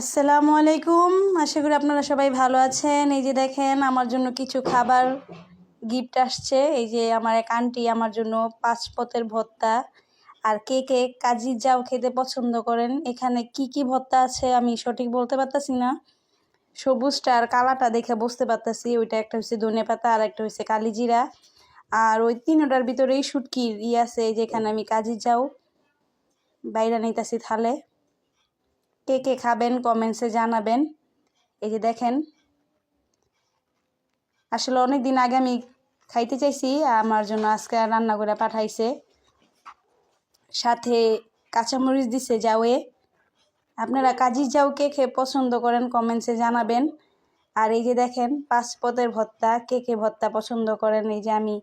আসসালামু আলাইকুম। আশা করি আপনারা সবাই ভালো আছেন। এই যে দেখেন, আমার জন্য কিছু খাবার গিফট আসছে। এই যে আমার এক আন্টি আমার জন্য পাঁচ পতের ভর্তা। আর কে কে কাজি যাও খেতে পছন্দ করেন, এখানে কি কি ভর্তা আছে আমি সঠিক বলতে পারতাছি না। সবুজটা আর কালাটা দেখে বুঝতে পারতাছি, ওইটা একটা হচ্ছে ধনে পাতা আর একটা হচ্ছে কালিজিরা আর ওই তিনটার ভিতরেই শুটকির ই আছে যেখানে আমি কাজি যাও। বাইরে নিতেছি থালে। কে কে খাবেন কমেন্টসে জানাবেন। এই যে দেখেন, আসলে অনেক দিন আগে আমি খাইতে চাইছি, আমার জন্য আজকে রান্না করে পাঠাইছে। সাথে কাঁচামরিচ দিছে যাওয়ে আপনারা কাজি যাও কে খেয়ে পছন্দ করেন কমেন্টসে জানাবেন। আর এই যে দেখেন পাঁচ পদের ভর্তা, কে কে ভর্তা পছন্দ করেন, এই যে আমি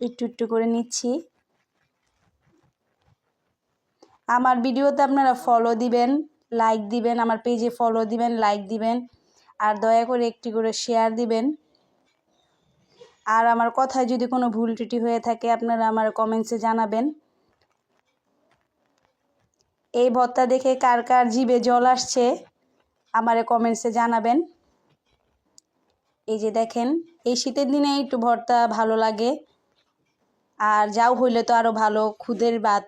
একটু একটু করে নিচ্ছি। আমার ভিডিওতে আপনারা ফলো দিবেন। লাইক দিবেন, আমার পেজে ফলো দিবেন লাইক দিবেন, আর দয়া করে একটি করে শেয়ার দিবেন। আর আমার কথায় যদি কোনো ভুল ত্রুটি হয়ে থাকে, আপনারা আমার কমেন্টসে জানাবেন। এই ভর্তা দেখে কার কার জিভে জল আসছে, আমারে কমেন্টসে জানাবেন। এই যে দেখেন, এই শীতের দিনে একটু ভর্তা ভালো লাগে, আর যাও হইলে তো আরও ভালো, খুদের ভাত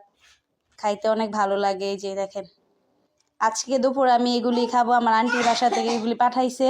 খাইতে অনেক ভালো লাগে, এই যে দেখেন। আজকে দুপুর আমি এগুলি খাব আমার আন্টির বাসা থেকে এগুলি পাঠাইছে।